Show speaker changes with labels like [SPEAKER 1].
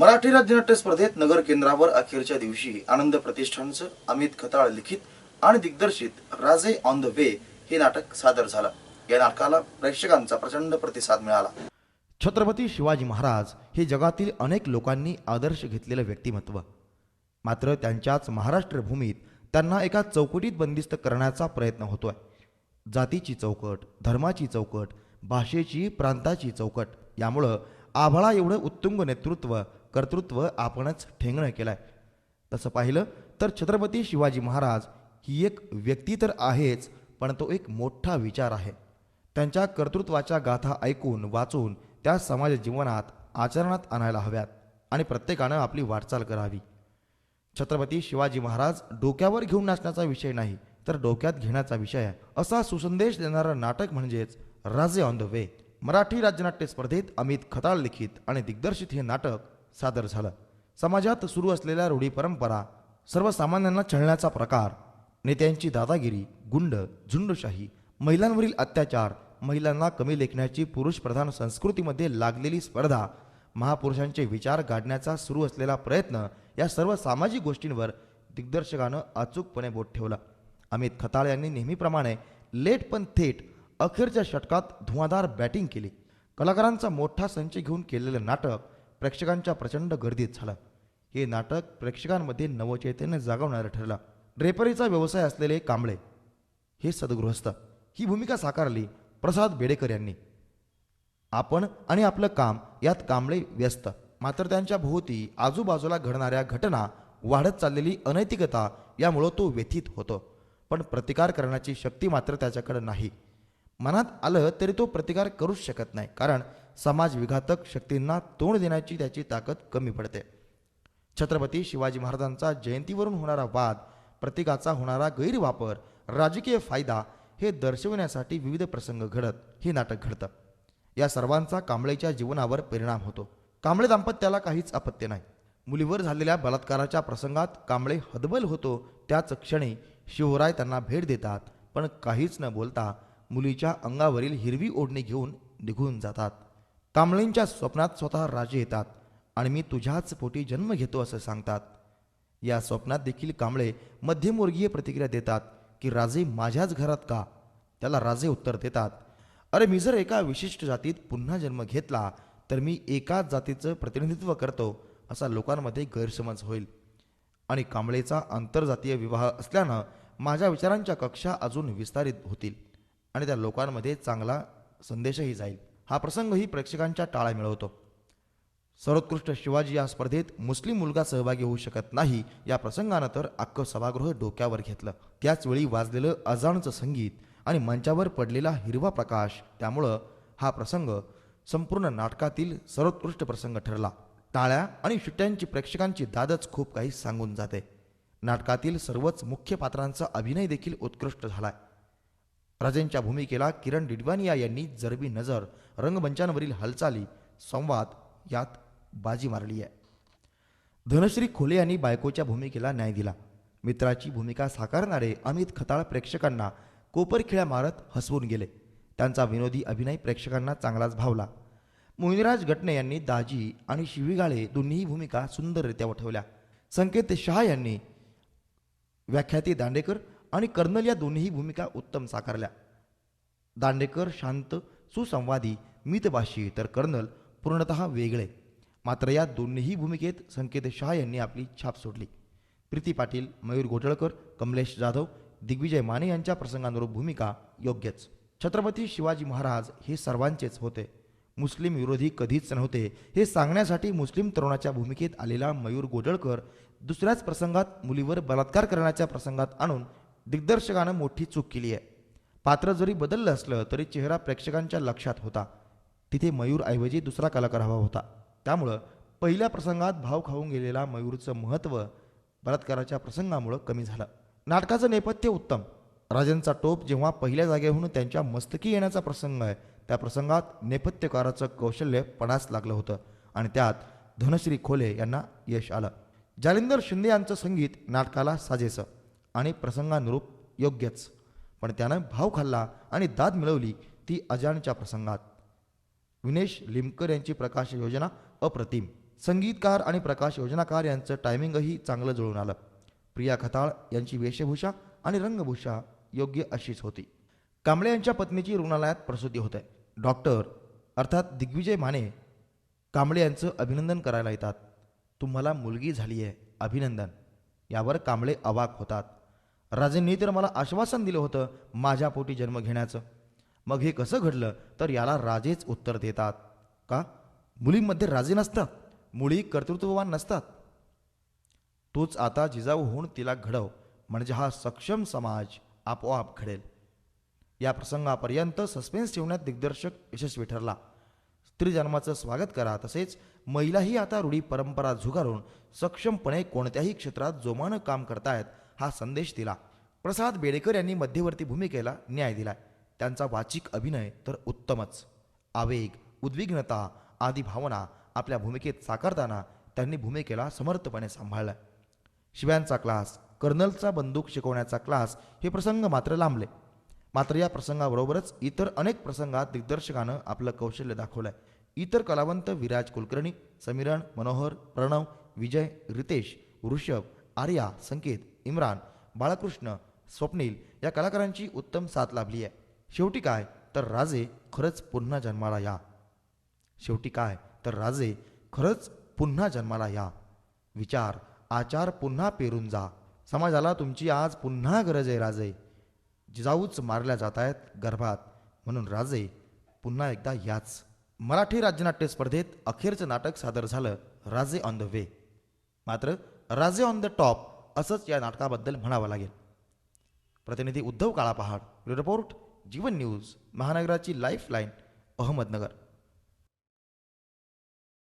[SPEAKER 1] मराठी राज्यनाट्य स्पर्धेत नगर केंद्रावर अखेरच्या दिवशी आनंद प्रतिष्ठानचं अमित खताळ लिखित आणि दिग्दर्शित राजे ऑन द वे हे नाटक सादर झालं. या नाटकाला प्रेक्षकांचा प्रचंड प्रतिसाद मिळाला.
[SPEAKER 2] छत्रपती शिवाजी महाराज हे जगातील अनेक लोकांनी आदर्श घेतलेलं व्यक्तिमत्व. मात्र त्यांच्याच महाराष्ट्र भूमीत त्यांना एका चौकटीत बंदिस्त करण्याचा प्रयत्न होतोय. जातीची चौकट धर्माची चौकट भाषेची प्रांताची चौकट यामुळं आभाळा एवढं उत्तुंग नेतृत्व कर्तृत्व आपणच ठेंगणं केलं आहे तसं पाहिलं तर छत्रपती शिवाजी महाराज ही एक व्यक्ती तर आहेच पण तो एक मोठा विचार आहे. त्यांच्या कर्तृत्वाच्या गाथा ऐकून वाचून त्या समाज जीवनात आचरणात आणायला हव्यात आणि प्रत्येकानं आपली वाटचाल करावी. छत्रपती शिवाजी महाराज डोक्यावर घेऊन नाचण्याचा विषय नाही तर डोक्यात घेण्याचा विषय आहे. असा सुसंदेश देणारं नाटक म्हणजेच Raje on the way. Marathi राज्यनाट्य स्पर्धेत अमित खताळ लिखित आणि दिग्दर्शित हे नाटक सादर झालं. समाजात सुरू असलेल्या रूढी परंपरा सर्वसामान्यांना छळण्याचा प्रकार नेत्यांची दादागिरी गुंड झुंडशाही महिलांवरील अत्याचार महिलांना कमी लेखण्याची पुरुषप्रधान संस्कृतीमध्ये लागलेली स्पर्धा महापुरुषांचे विचार गाडण्याचा सुरू असलेला प्रयत्न या सर्व सामाजिक गोष्टींवर दिग्दर्शकानं अचूकपणे बोट ठेवलं. अमित खताळ यांनी नेहमीप्रमाणे लेट पण थेट अखेरच्या षटकात धुवाधार बॅटिंग केली. कलाकारांचा मोठा संच घेऊन केलेलं नाटक प्रेक्षकांच्या प्रचंड गर्दीत झालं. हे नाटक प्रेक्षकांमध्ये नवचैतन्य जागवणारं ठरलं. ड्रेपरीचा व्यवसाय असलेले कांबळे हे सद्गृहस्थ. ही भूमिका साकारली प्रसाद बेडेकर यांनी. आपण आणि आपलं काम यात कांबळे व्यस्त. मात्र त्यांच्या भोवती आजूबाजूला घडणाऱ्या घटना वाढत चाललेली अनैतिकता यामुळं तो व्यथित होतो. पण प्रतिकार करण्याची शक्ती मात्र त्याच्याकडे नाही. मनात आलं तरी तो प्रतिकार करूच शकत नाही. कारण समाज विघातक शक्तींना तोंड देण्याची त्याची ताकद कमी पडते. छत्रपती शिवाजी महाराजांचा जयंतीवरून होणारा वाद प्रतीकाचा होणारा गैरवापर राजकीय फायदा हे दर्शविण्यासाठी विविध प्रसंग घडत हे नाटक घडतं. या सर्वांचा कांबळेच्या जीवनावर परिणाम होतो. कांबळे दाम्पत्याला काहीच अपत्य नाही. मुलीवर झालेल्या बलात्काराच्या प्रसंगात कांबळे हदबल होतो त्याच क्षणी शिवराय त्यांना भेट देतात पण काहीच न बोलता मुलीच्या अंगावरील हिरवी ओढणी घेऊन निघून जातात. कांबळींच्या स्वप्नात स्वतः राजे येतात आणि मी तुझ्याच पोटी जन्म घेतो असं सांगतात. या स्वप्नात देखील कांबळे मध्यमवर्गीय प्रतिक्रिया देतात की राजे माझ्याच घरात का? त्याला राजे उत्तर देतात अरे मी जर एका विशिष्ट जातीत पुन्हा जन्म घेतला तर मी एकाच जातीचं प्रतिनिधित्व करतो असा लोकांमध्ये गैरसमज होईल. आणि कांबळेचा आंतरजातीय विवाह असल्यानं माझ्या विचारांच्या कक्षा अजून विस्तारित होतील आणि त्या लोकांमध्ये चांगला संदेशही जाईल. हा प्रसंगही प्रेक्षकांच्या टाळा मिळवतो. सर्वोत्कृष्ट शिवाजी या स्पर्धेत मुस्लिम मुलगा सहभागी होऊ शकत नाही या प्रसंगानं तर अख्खं सभागृह डोक्यावर घेतलं. त्याचवेळी वाजलेलं अजाणचं संगीत आणि मंचावर पडलेला हिरवा प्रकाश त्यामुळं हा प्रसंग संपूर्ण नाटकातील सर्वोत्कृष्ट प्रसंग ठरला. टाळ्या आणि शिट्ट्यांची प्रेक्षकांची दादच खूप काही सांगून जाते. नाटकातील सर्वच मुख्य पात्रांचा अभिनय देखील उत्कृष्ट झालाय. राजेंच्या भूमिकेला किरण डिडवानिया यांनी जरबी नजर रंगमंचांवरील हालचाली संवाद यात बाजी मारली आहे. धनश्री खोले यांनी बायकोच्या भूमिकेला न्याय दिला. मित्राची भूमिका साकारणारे अमित खताळ प्रेक्षकांना कोपरखिळ्या मारत हसवून गेले. त्यांचा विनोदी अभिनय प्रेक्षकांना चांगलाच भावला. मोहिनीराज गटणे यांनी दाजी आणि शिवीगाळे दोन्हीही भूमिका सुंदररित्या वठवल्या. संकेत शहा यांनी व्याख्याती दांडेकर आणि कर्नल या दोन्हीही भूमिका उत्तम साकारल्या. दांडेकर शांत सुसंवादी मितभाषी तर कर्नल पूर्णतः वेगळे. मात्र या दोन्हीही भूमिकेत संकेत शहा यांनी आपली छाप सोडली. प्रीती पाटील मयूर घोटळकर कमलेश जाधव दिग्विजय माने यांच्या प्रसंगानुरूप भूमिका योग्यच. छत्रपती शिवाजी महाराज हे सर्वांचेच होते. मुस्लिम विरोधी कधीच नव्हते. हे सांगण्यासाठी मुस्लिम तरुणाच्या भूमिकेत आलेला मयूर गोडळकर दुसऱ्याच प्रसंगात मुलीवर बलात्कार करण्याच्या प्रसंगात आणून दिग्दर्शकानं मोठी चूक केली आहे. पात्र जरी बदललं असलं तरी चेहरा प्रेक्षकांच्या लक्षात होता. तिथे मयूर ऐवजी दुसरा कलाकार हवा होता. त्यामुळं पहिल्या प्रसंगात भाव खाऊन गेलेला मयूरचं महत्त्व बलात्काराच्या प्रसंगामुळं कमी झालं. नाटकाचं नेपथ्य उत्तम. राजांचा टोप जेव्हा पहिल्या जागेहून त्यांच्या मस्तकी येण्याचा प्रसंग आहे त्या प्रसंगात नेपथ्यकाराचं कौशल्य पणास लागलं होतं आणि त्यात धनश्री खोले यांना यश आलं. जालिंदर शिंदे यांचं संगीत नाटकाला साजेसं. आणि प्रसंगानुरूप योग्यच. पण त्यानं भाव खाल्ला आणि दाद मिळवली ती अजानच्या प्रसंगात. विनेश लिमकर यांची प्रकाश योजना अप्रतिम. संगीतकार आणि प्रकाश योजनाकार यांचं टायमिंगही चांगलं जुळून आलं. प्रिया खताळ यांची वेशभूषा आणि रंगभूषा योग्य अशीच होती. कांबळे यांच्या पत्नीची रुग्णालयात प्रसूती होते. डॉक्टर अर्थात दिग्विजय माने कांबळे यांचं अभिनंदन करायला येतात. तुम्हाला मुलगी झाली आहे अभिनंदन. यावर कांबळे अवाक होतात. राजेंनी तर मला आश्वासन दिलं होतं माझ्या पोटी जन्म घेण्याचं. मग हे कसं घडलं तर याला राजेच उत्तर देतात. का? मुलींमध्ये राजे नसतात. मुली कर्तृत्ववान नसतात. तूच आता जिजाऊ होऊन तिला घडव म्हणजे हा सक्षम समाज आपोआप घडेल. या प्रसंगापर्यंत सस्पेन्स ठेवण्यात दिग्दर्शक यशस्वी ठरला. स्त्री जन्माचं स्वागत करा तसेच महिलाही आता रूढी परंपरा झुगारून सक्षमपणे कोणत्याही क्षेत्रात जोमानं काम करतायत हा संदेश दिला. प्रसाद बेडेकर यांनी मध्यवर्ती भूमिकेला न्याय दिलाय. त्यांचा वाचिक अभिनय तर उत्तमच. आवेग उद्विग्नता आदी भावना आपल्या भूमिकेत साकारताना त्यांनी भूमिकेला समर्थपणे सांभाळलं शिव्यांचा क्लास कर्नलचा बंदूक शिकवण्याचा क्लास हे प्रसंग मात्र लांबले. मात्र या प्रसंगाबरोबरच इतर अनेक प्रसंगात दिग्दर्शकानं आपलं कौशल्य दाखवलंय. इतर कलावंत विराज कुलकर्णी समीरण मनोहर प्रणव विजय रितेश ऋषभ आर्या संकेत इम्रान बाळकृष्ण स्वप्नील या कलाकारांची उत्तम साथ लाभली आहे. शेवटी काय? तर राजे खरंच पुन्हा जन्माला या. शेवटी काय? तर राजे खरंच पुन्हा जन्माला या. विचार आचार पुन्हा पेरून जा. समाजाला तुमची आज पुन्हा गरज आहे राजे. जिजाऊच मारल्या जात आहेत गर्भात. म्हणून राजे पुन्हा एकदा याच. मराठी राज्यनाट्य स्पर्धेत अखेरचं नाटक सादर झालं राजे ऑन द वे. मात्र राजे ऑन द टॉप असंच या नाटकाबद्दल म्हणावं लागेल. प्रतिनिधी उद्धव काळापहाड रिपोर्ट जीवन न्यूज महानगराची लाईफलाईन अहमदनगर.